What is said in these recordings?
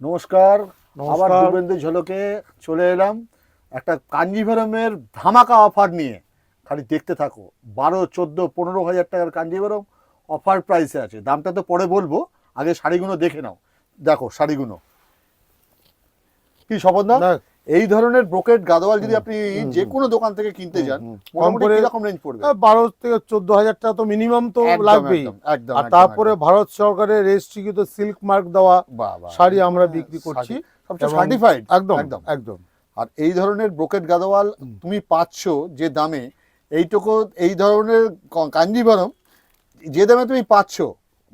নমস্কার। আবার দুবেন্দ্র ঝলকে চলে এলাম একটা কাঞ্জিভরমের ধামাকা অফার নিয়ে। খালি দেখতে থাকো বারো চোদ্দ পনেরো হাজার টাকার কাঞ্জিভরম অফার প্রাইসে আছে। দামটা তো পরে বলব আগে শাড়িগুলো দেখে নাও। দেখো শাড়িগুলো। কি স্বপন না, এই ধরনের ব্রোকেট গাদোয়াল যদি আপনি যে কোনো দোকান থেকে কিনতে যান। মোটামুটি কম করে- কীরকম রেঞ্জ পড়বে? বারো থেকে চোদ্দ হাজার টাকা তো মিনিমাম তো লাগবেই। একদম, আর তারপরে ভারত সরকারের রেজিস্ট্রিকৃত সিল্ক মার্ক দেওয়া। শাড়ি আমরা বিক্রি করছি। সবচেয়ে সার্টিফাইড একদম একদম। একদম। আর এই ধরনের ব্রোকেট গাদোয়াল তুমি পাচ্ছ যে দামে এইটুকু এই ধরনের ক- কাঞ্জিভরম যে দামে তুমি পাচ্ছ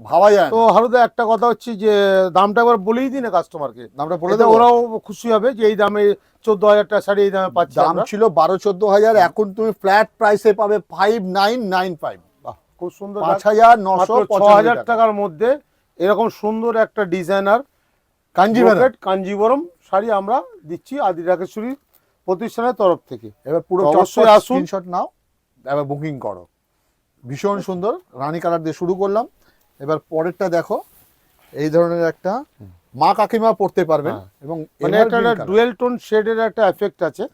ভাবা যায় তো হারুদা একটা কথা হচ্ছে যে দামটা একবার বলেই দিন কাস্টমারকে দামটা বলে দেবো। ওরাও খুশি হবে যে এই দামে চোদ্দ হাজার টাকা শাড়ি এই দামে পাচ্ছি দাম ছিল বারো চোদ্দ হাজার এখন তুমি ফ্ল্যাট প্রাইসে পাবে ফাইভ নাইন নাইন ফাইভ খুব সুন্দর পাঁচ হাজার নশো ছ হাজার টাকার মধ্যে এরকম সুন্দর একটা ডিজাইনার কাঞ্জিভরম কাঞ্জিবরম শাড়ি আমরা দিচ্ছি আদি রাকেশ্বরী প্রতিষ্ঠানের তরফ থেকে। এবার পুরো অবশ্যই আসুন। স্ক্রিনশট নাও এবার বুকিং করো। ভীষণ সুন্দর রানী কালার দিয়ে শুরু করলাম। এবার পরেরটা দেখো এই ধরনের একটা মা কাকিমা পড়তে পারবেন হ্যাঁ। এবং মানে একটা ডুয়েল টোন শেডের একটা এফেক্ট আছে।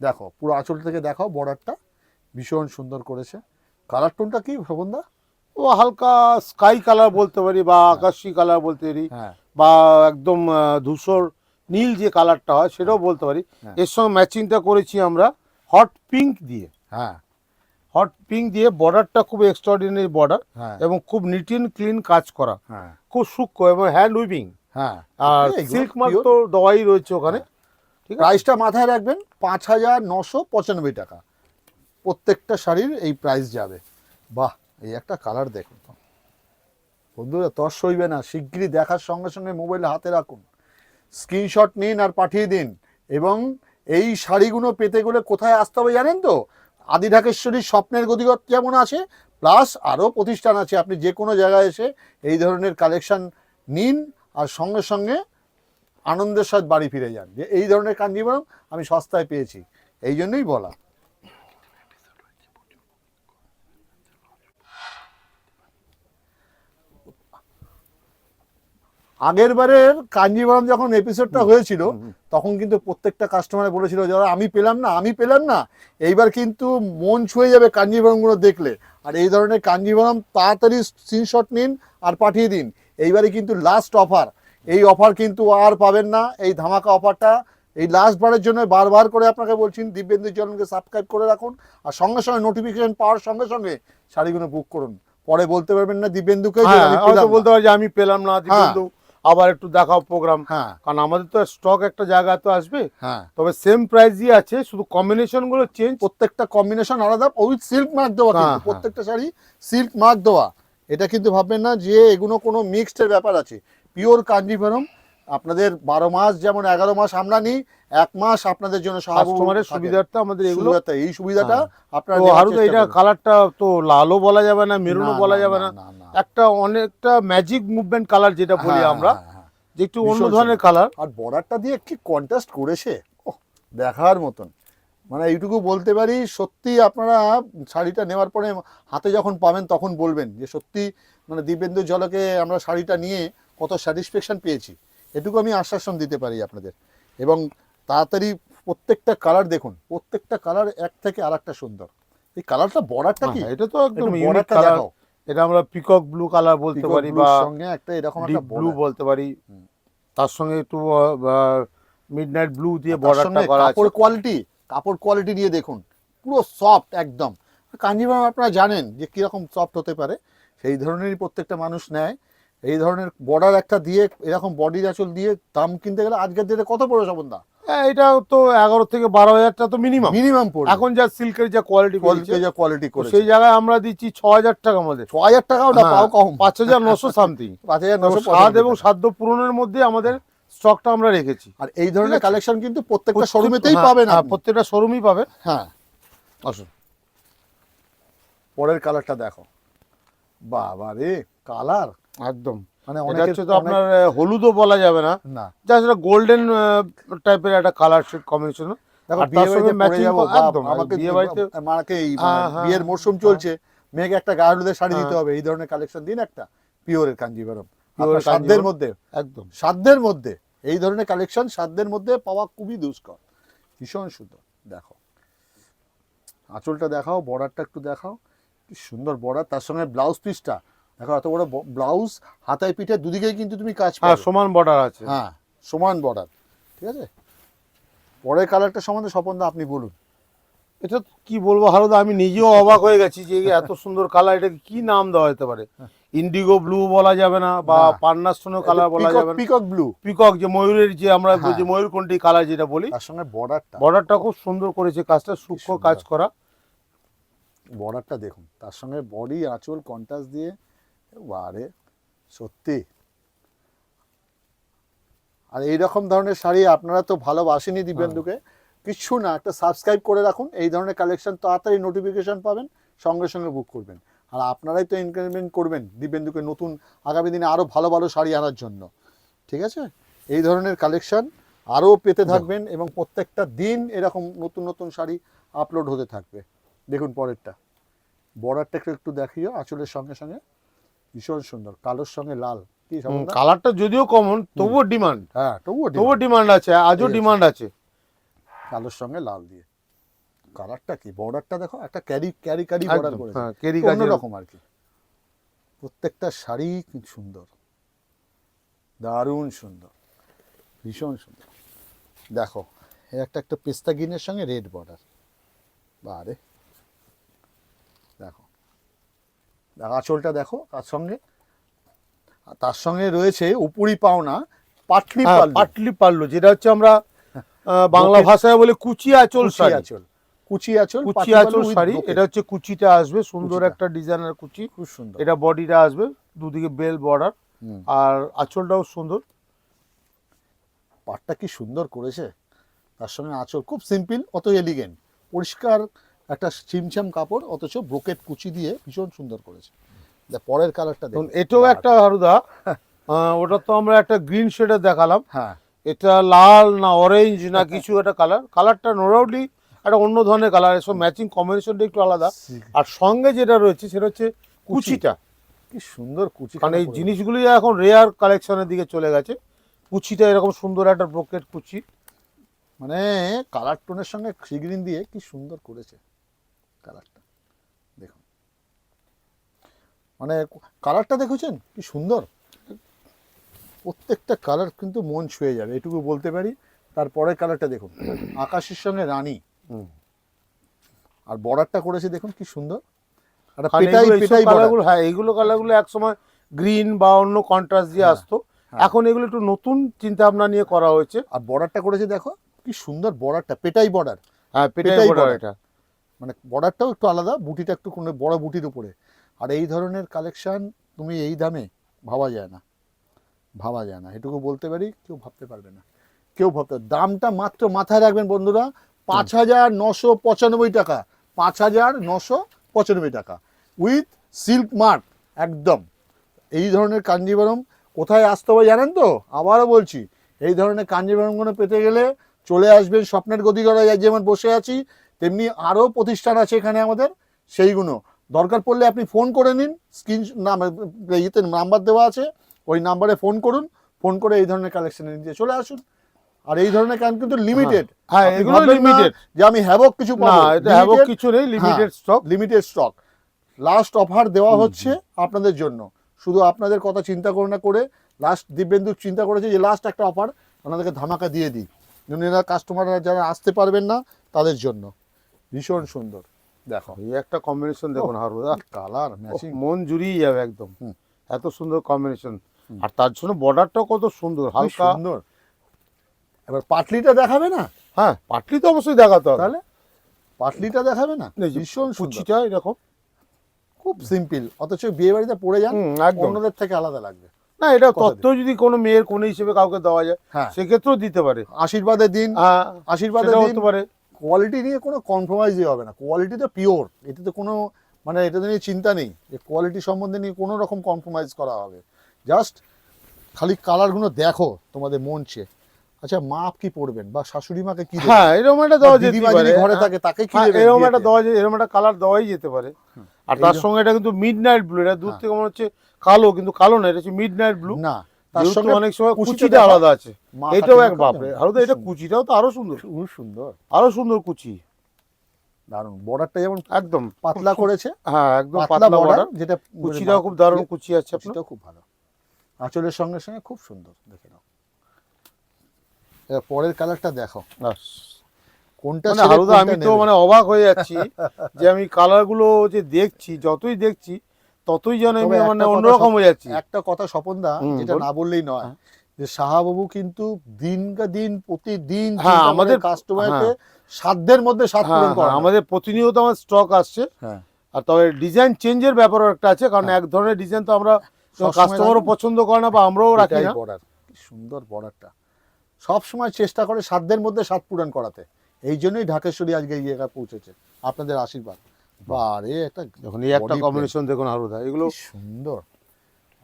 দেখো পুরো আঁচল থেকে দেখাও বর্ডারটা ভীষণ সুন্দর করেছে। কালার টোনটা কি শোভনদা ও হালকা স্কাই কালার বলতে পারি বা আকাশি কালার বলতে পারি হ্যাঁ। বা একদম ধূসর নীল যে কালারটা হয় সেটাও বলতে পারি। হ্যাঁ। এর সঙ্গে ম্যাচিংটা করেছি আমরা হট পিঙ্ক দিয়ে। হ্যাঁ। হট পিঙ্ক দিয়ে বর্ডারটা খুব এক্সট্রাঅর্ডিনারি বর্ডার হ্যাঁ। এবং খুব নিট অ্যান্ড ক্লিন কাজ করা। হ্যাঁ। খুব সূক্ষ্ম এবং হ্যান্ড উইভিং হ্যাঁ। আর সিল্ক। মার্ক তো দেওয়াই রয়েছে ওখানে। ঠিক প্রাইসটা মাথায় রাখবেন পাঁচ হাজার নশো পঁচানব্বই টাকা। প্রত্যেকটা শাড়ির এই প্রাইস যাবে। বাহ এই একটা কালার দেখুন বন্ধুরা তর সইবে না শিগগিরই দেখার সঙ্গে সঙ্গে মোবাইল হাতে রাখুন। স্ক্রিনশট নিন আর পাঠিয়ে দিন। এবং এই শাড়িগুলো পেতে গেলে কোথায় আসতে হবে জানেন তো? আদি ঢাকেশ্বরীর স্বপ্নের গতিগত যেমন আছে? প্লাস আরও প্রতিষ্ঠান আছে, আপনি যে কোনো জায়গায় এসে এই ধরনের কালেকশান নিন আর সঙ্গে সঙ্গে আনন্দের সাথে বাড়ি ফিরে যান। যে এই ধরনের কাঞ্জিবরম আমি সস্তায় পেয়েছি, এই জন্যই বলা। আগের বারের কাঞ্জিবরম যখন এপিসোডটা হয়েছিল তখন কিন্তু প্রত্যেকটা কাস্টমার বলেছিল যারা আমি পেলাম না আমি পেলাম না। এইবার কিন্তু মন ছুঁয়ে যাবে কাঞ্জিবরমগুলো দেখলে। আর এই ধরনের কাঞ্জিবরম তাড়াতাড়ি স্ক্রিনশট নিন আর পাঠিয়ে দিন। এইবারে কিন্তু লাস্ট অফার এই অফার কিন্তু আর পাবেন না। এই ধামাকা অফারটা এই লাস্ট বারের জন্য বারবার করে আপনাকে বলছি দিব্যেন্দু জনকে সাবস্ক্রাইব করে রাখুন আর সঙ্গে সঙ্গে নোটিফিকেশন পাওয়ার সঙ্গে সঙ্গে শাড়িগুলো বুক করুন। পরে বলতে পারবেন না দিব্যেন্দুকে হ্যাঁ বলতে। পারি যে আমি পেলাম না কিন্তু আবার একটু দেখাও প্রোগ্রাম হ্যাঁ। কারণ আমাদের তো স্টক একটা জায়গা তো আসবে। হ্যাঁ। তবে সেম প্রাইসই আছে শুধু কম্বিনেশনগুলো চেঞ্জ প্রত্যেকটা কম্বিনেশন আলাদা উইথ সিল্ক মার্ক দেওয়া হ্যাঁ, হ্যাঁ। প্রত্যেকটা শাড়ি সিল্ক মার্ক দেওয়া। এটা কিন্তু ভাববেন না যে এগুলো কোনো মিক্সড এর ব্যাপার আছে। পিওর কাঞ্জিভরম আপনাদের বারো মাস যেমন এগারো মাস আমরা নিই এক মাস আপনাদের জন্য কাস্টমারের সুবিধার্থে আমাদের এগুলো এই সুবিধাটা আপনারা আরও তো এটা কালারটা তো লালও বলা যাবে না মেরুনও বলা যাবে না। একটা অনেকটা ম্যাজিক মুভমেন্ট কালার যেটা বলি হ্যাঁ, আমরা হ্যাঁ, হ্যাঁ। যে একটু অন্য ধরনের কালার আর বর্ডারটা দিয়ে কি কন্ট্রাস্ট করেছে। দেখার মতন। মানে এইটুকু বলতে পারি সত্যি আপনারা শাড়িটা নেওয়ার পরে হাতে যখন পাবেন তখন বলবেন যে সত্যি মানে দিব্যেন্দু জলকে আমরা শাড়িটা নিয়ে কত স্যাটিসফ্যাকশন পেয়েছি। এটুকু আমি আশ্বাসন দিতে পারি আপনাদের। এবং তাড়াতাড়ি প্রত্যেকটা কালার দেখুন প্রত্যেকটা কালার এক থেকে আর একটা সুন্দর। এই কালারটা বর্ডারটা কি? এটা তো একদম বর্ডারটা দেখাও। এটা আমরা পিকক ব্লু কালার বলতে পারি বা সঙ্গে একটা এরকম একটা ব্লু বলতে পারি। তার সঙ্গে একটু মিডনাইট ব্লু দিয়ে বর্ডারটা করা আছে। কাপড় কোয়ালিটি কাপড় কোয়ালিটি নিয়ে দেখুন। পুরো সফট একদম। কাঞ্জিভাম আপনারা জানেন যে কীরকম সফট হতে পারে। সেই ধরনেরই প্রত্যেকটা মানুষ নেয়। এই ধরনের বর্ডার একটা দিয়ে এরকম বডি আঁচল দিয়ে দাম কিনতে গেলে আজকের ডেটে কত পড়ে সম্বন্ধা হ্যাঁ, এটা তো এগারো থেকে বারো হাজার টাকা তো মিনিমাম মিনিমাম পড়ে এখন যা সিল্কের যা কোয়ালিটি কোয়ালিটি যা কোয়ালিটি করে সেই জায়গায় আমরা দিচ্ছি ছ হাজার টাকা মধ্যে। ছ হাজার টাকাও না হ্যাঁ, পাও কম। পাঁচ হাজার নশো সামথিং পাঁচ হাজার নশো স্বাদ এবং সাধ্য পূরণের মধ্যে আমাদের স্টকটা আমরা রেখেছি। আর এই ধরনের কালেকশন কিন্তু প্রত্যেকটা শোরুমেতেই পাবেন হ্যাঁ, প্রত্যেকটা শোরুমই পাবে। হ্যাঁ আসুন। পরের কালারটা দেখো। বাবা রে কালার একদম। মানে অনেকে হচ্ছে তো আপনার হলুদও বলা যাবে না। না। একটা গোল্ডেন টাইপের একটা কালার শেড কম্বিনেশন বাড়িতে মানে হ্যাঁ, হ্যাঁ, বিয়ের মরশুম চলছে মেয়েকে একটা গায়ে হলুদের শাড়ি দিতে হ্যাঁ। হবে এই ধরনের কালেকশন দিন একটা পিওরের কাঞ্জিভারম সাধ্যের মধ্যে একদম। সাধ্যের মধ্যে এই ধরনের কালেকশন সাধ্যের মধ্যে পাওয়া খুবই দুষ্কর ভীষণ সুন্দর দেখো। আঁচলটা দেখাও বর্ডারটা একটু দেখাও কি সুন্দর বর্ডার তার সঙ্গে ব্লাউজ পিসটা দেখো এত বড় ব্লাউজ হাতায় পিঠে দুদিকেই কিন্তু তুমি কাজ হ্যাঁ সমান বর্ডার আছে। হ্যাঁ সমান বর্ডার ঠিক আছে? পরের কালারটা সম্বন্ধে স্বপনদা আপনি বলুন। এটা কি বলব হারদা আমি নিজেও অবাক হয়ে গেছি যে এত সুন্দর কালার এটাকে কি নাম দেওয়া যেতে পারে? ইন্ডিগো ব্লু বলা যাবে না বা। পান্নাস্টনো কালার বলা যাবে না। পিকক ব্লু পিকক যে ময়ূরের যে আমরা হ্যাঁ। যে ময়ূরকণ্ঠী কালার যেটা বলি তার সঙ্গে বর্ডারটা বর্ডারটা খুব সুন্দর করেছে কাজটা সূক্ষ্ম কাজ করা। বর্ডারটা দেখুন তার সঙ্গে বডি আঁচল কন্ট্রাস্ট দিয়ে বারে সত্যি। আর এই রকম ধরনের শাড়ি আপনারা তো ভালোবাসেনি দিব্যেন্দুকে। কিচ্ছু না একটা সাবস্ক্রাইব করে রাখুন। এই ধরনের কালেকশন তাড়াতাড়ি নোটিফিকেশন পাবেন সঙ্গে সঙ্গে বুক করবেন। আর আপনারাই তো এনকারেজমেন্ট করবেন দিব্যেন্দুকে নতুন আগামী দিনে আরও ভালো ভালো শাড়ি আনার জন্য। ঠিক আছে? এই ধরনের কালেকশন আরও পেতে থাকবেন এবং প্রত্যেকটা দিন এরকম নতুন নতুন শাড়ি আপলোড হতে থাকবে। দেখুন পরেরটা। বর্ডারটা একটু একটু দেখিও আঁচলের সঙ্গে সঙ্গে। ভীষণ সুন্দর কালোর সঙ্গে লাল। কালারটা যদিও কমন তবুও ডিমান্ড হ্যাঁ তবুও তবুও ডিমান্ড আছে আজও ডিমান্ড আছে। কালোর সঙ্গে লাল দিয়ে। কালারটা কি? বর্ডারটা দেখো একটা ক্যারি ক্যারি ক্যারি বর্ডার করেছে। হ্যাঁ, কেরি অন্য কাজের- রকম আর কি। প্রত্যেকটা শাড়ি কি সুন্দর। দারুণ সুন্দর। ভীষণ সুন্দর। দেখো একটা একটা পেস্তা গ্রিনের সঙ্গে রেড বর্ডার বারে দেখো দেখো আঁচলটা দেখো তার সঙ্গে। আর তার সঙ্গে রয়েছে উপরি পাওনা পাটলি হ্যাঁ, পাটলি পাল্লু যেটা হচ্ছে আমরা বাংলা ভাষায় বলে কুচি আঁচল শাড়ি। আঁচল। কুচি আঁচল কুচি আঁচল শাড়ি এটা হচ্ছে কুচিটা আসবে সুন্দর। একটা ডিজাইনের কুচি। খুব সুন্দর। এটা বডিটা আসবে দুদিকে বেল বর্ডার। আর আঁচলটাও সুন্দর। পাটটা কি সুন্দর করেছে। তার সঙ্গে আঁচল খুব সিম্পল অত এলিগেন্ট পরিষ্কার একটা চিমচাম কাপড় অথচ ব্রোকেট কুচি দিয়ে ভীষণ সুন্দর করেছে। পরের কালারটা দেখুন এটাও একটা হারুদা। আহ, ওটা তো আমরা একটা গ্রিন শেডে দেখালাম। হ্যাঁ। এটা লাল না অরেঞ্জ না কিছু একটা কালার কালারটা নোরাউডলি একটা অন্য ধরনের কালার এসব ম্যাচিং কম্বিনেশনটা একটু আলাদা। আর সঙ্গে যেটা রয়েছে সেটা হচ্ছে কুচিটা। কি সুন্দর কুচি কারণ এই জিনিসগুলি এখন রেয়ার কালেকশনের দিকে চলে গেছে। কুচিটা এরকম সুন্দর একটা ব্রোকেট কুচি। মানে কালার টোনের সঙ্গে সিগ্রিন দিয়ে কি সুন্দর করেছে। কালারটা। দেখুন। মানে কালারটা দেখেছেন? কি সুন্দর। প্রত্যেকটা কালার কিন্তু মন ছুঁয়ে যাবে এটুকু বলতে পারি। তারপরের কালারটা দেখুন। আকাশের সঙ্গে রানী। আর বর্ডারটা করেছে দেখুন কি সুন্দর। কালারগুলো হ্যাঁ এইগুলো কালারগুলো একসময় গ্রিন বা অন্য কন্ট্রাস্ট দিয়ে হ্যাঁ, আসতো। হ্যাঁ। এখন এগুলো একটু নতুন চিন্তা ভাবনা নিয়ে করা হয়েছে। আর বর্ডারটা করেছে দেখো কি সুন্দর বর্ডারটা। পেটাই বর্ডার। হ্যাঁ পেটাই border। এটা। মানে বর্ডারটাও একটু আলাদা, বুটিটা একটু কোনো বড় বুটির উপরে। আর এই ধরনের কালেকশান তুমি এই দামে ভাবা যায় না। ভাবা যায় না। এটুকু বলতে পারি, কেউ ভাবতে পারবে না। কেউ ভাবতে দামটা মাত্র মাথায় রাখবেন বন্ধুরা, পাঁচ হাজার নশো পঁচানব্বই টাকা। পাঁচ হাজার নশো পঁচানব্বই টাকা। উইথ সিল্ক মার্ক, একদম। এই ধরনের কাঞ্জিবরম কোথায় আসতে হবে জানেন তো? আবারও বলছি, এই ধরনের কাঞ্জিবরমগুলো পেতে গেলে চলে আসবেন স্বপ্নের গদিগড়ায়। যেমন বসে আছি তেমনি আরও প্রতিষ্ঠান আছে এখানে আমাদের সেইগুলো। দরকার পড়লে আপনি ফোন করে নিন স্ক্রিন নাম ইয়েতে নাম্বার দেওয়া আছে ওই নাম্বারে ফোন করুন ফোন করে এই ধরনের কালেকশন নিয়ে চলে আসুন। আর এই ধরনের কান কিন্তু লিমিটেড হ্যাঁ এগুলো লিমিটেড যে আমি হ্যাভক কিছু না এটা হ্যাভক কিছু নেই limited stock limited stock last offer দেওয়া হচ্ছে আপনাদের জন্য। শুধু আপনাদের কথা চিন্তা করে না করে লাস্ট দিব্যেন্দু চিন্তা করেছে যে লাস্ট একটা অফার আপনাদেরকে ধামাকা দিয়ে দিই। কাস্টমাররা যারা আসতে পারবেন না তাদের জন্য। ভীষণ সুন্দর। দেখো। এই একটা কম্বিনেশন দেখুন হারুদা। কালার ম্যাচিং মন জুড়িয়ে যাবে একদম। এত সুন্দর কম্বিনেশন আর তার জন্য বর্ডারটাও কত সুন্দর হালকা। সুন্দর। এবার পাটলিটা দেখাবে না? হ্যাঁ পাটলি তো অবশ্যই দেখাতে হবে। তাহলে? পাটলিটা দেখাবে না? ভীষণ কুচিটা এরকম। খুব সিম্পল অথচ বিয়ে বাড়িতে পড়ে যান অন্যদের থেকে আলাদা লাগবে। না এটা তথ্য যদি কোনো মেয়ের কোন হিসেবে কাউকে দেওয়া যায় হ্যাঁ। সেক্ষেত্রেও দিতে পারে। আশীর্বাদের দিন হ্যাঁ, আশীর্বাদের দিন। হতে পারে। কোয়ালিটি নিয়ে কোনো কম্প্রোমাইজই হবে না। কোয়ালিটি তো পিওর এটাতে কোনো মানে এটাতে নিয়ে চিন্তা নেই যে কোয়ালিটি সম্বন্ধে নিয়ে কোনো রকম কম্প্রোমাইজ করা হবে। জাস্ট খালি কালারগুলো দেখো তোমাদের মন চেয়ে। আচ্ছা মা কি পড়বেন বা শাশুড়ি মাকে কি? হ্যাঁ এরকম একটা দেওয়া যেতে পারে। ঘরে থাকে তাকে কি হ্যাঁ, এরকম একটা দেওয়া যায় এরকম একটা কালার দেওয়াই যেতে পারে। আর তার সঙ্গে এটা কিন্তু মিড নাইট ব্লু এটা দূর হ্যাঁ। থেকে মনে হচ্ছে কালো কিন্তু কালো না এটা হচ্ছে মিড নাইট ব্লু না তার সঙ্গে অনেক সময় কুচিটা আলাদা আছে। এটাও এক বাপরে। আরও তো এটা কুচিটাও তো আরও সুন্দর। সুন্দর। আরও সুন্দর কুচি। দারুণ। বর্ডারটা যেমন একদম। পাতলা করেছে হ্যাঁ একদম পাতলা বর্ডার যেটা কুচিটাও খুব দারুণ কুচি আছে। আপনার কুচিটাও খুব ভালো। আঁচলের সঙ্গে সঙ্গে খুব সুন্দর দেখে নাও। এবার পরের কালারটা দেখো। কোনটা মানে হারুদা আমি তো মানে অবাক হয়ে যাচ্ছি যে আমি কালারগুলো যে দেখছি যতই দেখছি ততই যেন মানে অন্যরকম হয়ে যাচ্ছে। একটা কথা স্বপনদা হুম, যেটা না বললেই নয় হ্যাঁ। যে সাহাবাবু কিন্তু দিন কা দিন প্রতিদিন হ্যাঁ, আমাদের- কাস্টমারকে সাধ্যের মধ্যে সাত হ্যাঁ পূরণ করা হ্যাঁ, আমাদের প্রতিনিয়ত আমার স্টক আসছে। হ্যাঁ। আর তবে ডিজাইন চেঞ্জের ব্যাপারও একটা আছে কারণ হ্যাঁ। এক ধরনের ডিজাইন তো আমরা সবসময় কাস্টমারও পছন্দ করে না বা আমরাও রাখি না। বর্ডার। কি সুন্দর বর্ডারটা। সব সময় চেষ্টা করে সাধ্যের মধ্যে সাত পূরণ করাতে। এই জন্যই ঢাকেশ্বরী আজকে এই জায়গায় পৌঁছেছে। আপনাদের আশীর্বাদ। বারে একটা যখন এই একটা কম্বিনেশন দেখুন হারুদা এগুলো সুন্দর।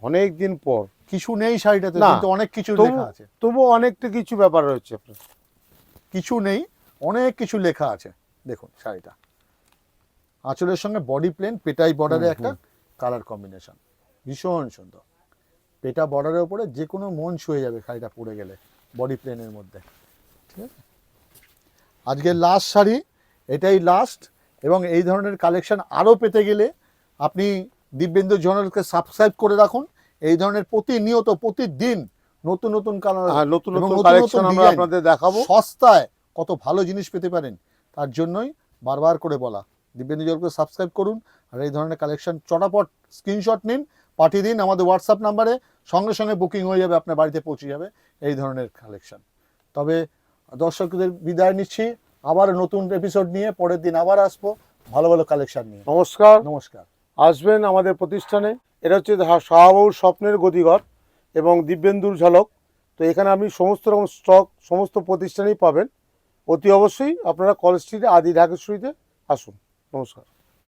অনেক দিন পর। কিছু নেই শাড়িটাতে কিন্তু অনেক কিছু লেখা আছে। তবুও অনেকটা কিছু ব্যাপার রয়েছে আপনার। কিছু নেই অনেক কিছু লেখা আছে। দেখুন শাড়িটা। আঁচলের সঙ্গে বডি প্লেন পেটাই বর্ডারে একটা কালার কম্বিনেশন ভীষণ সুন্দর। পেটা বর্ডারের উপরে যে কোনো মন ছুঁয়ে যাবে শাড়িটা পরে গেলে বডি প্লেনের মধ্যে। ঠিক আছে? আজকে লাস্ট শাড়ি এটাই লাস্ট এবং এই ধরনের কালেকশন আরও পেতে গেলে আপনি দিব্যেন্দু জর্নালকে সাবস্ক্রাইব করে রাখুন। এই ধরনের প্রতিনিয়ত প্রতিদিন নতুন নতুন কালার হ্যাঁ নতুন নতুন কালেকশন আমরা আপনাদের দেখাবো। সস্তায় কত ভালো জিনিস পেতে পারেন তার জন্যই বারবার করে বলা। দিব্যেন্দু জলকে সাবস্ক্রাইব করুন আর এই ধরনের কালেকশন চটাপট স্ক্রিনশট নিন পাঠিয়ে দিন আমাদের হোয়াটসঅ্যাপ নাম্বারে সঙ্গে সঙ্গে বুকিং হয়ে যাবে আপনার বাড়িতে পৌঁছে যাবে এই ধরনের কালেকশন তবে দর্শকদের বিদায় নিচ্ছি। আবার নতুন এপিসোড নিয়ে পরের দিন আবার আসব। ভালো ভালো কালেকশন নিয়ে। নমস্কার। নমস্কার। আসবেন আমাদের প্রতিষ্ঠানে। এটা হচ্ছে শাহবাবুর স্বপ্নের গদিঘর এবং দিব্যেন্দুর ঝলক। তো এখানে আপনি সমস্ত রকম স্টক সমস্ত প্রতিষ্ঠানেই পাবেন। অতি অবশ্যই আপনারা কলেজ স্ট্রিটে আদি ঢাকেশ্বরীতে আসুন। নমস্কার।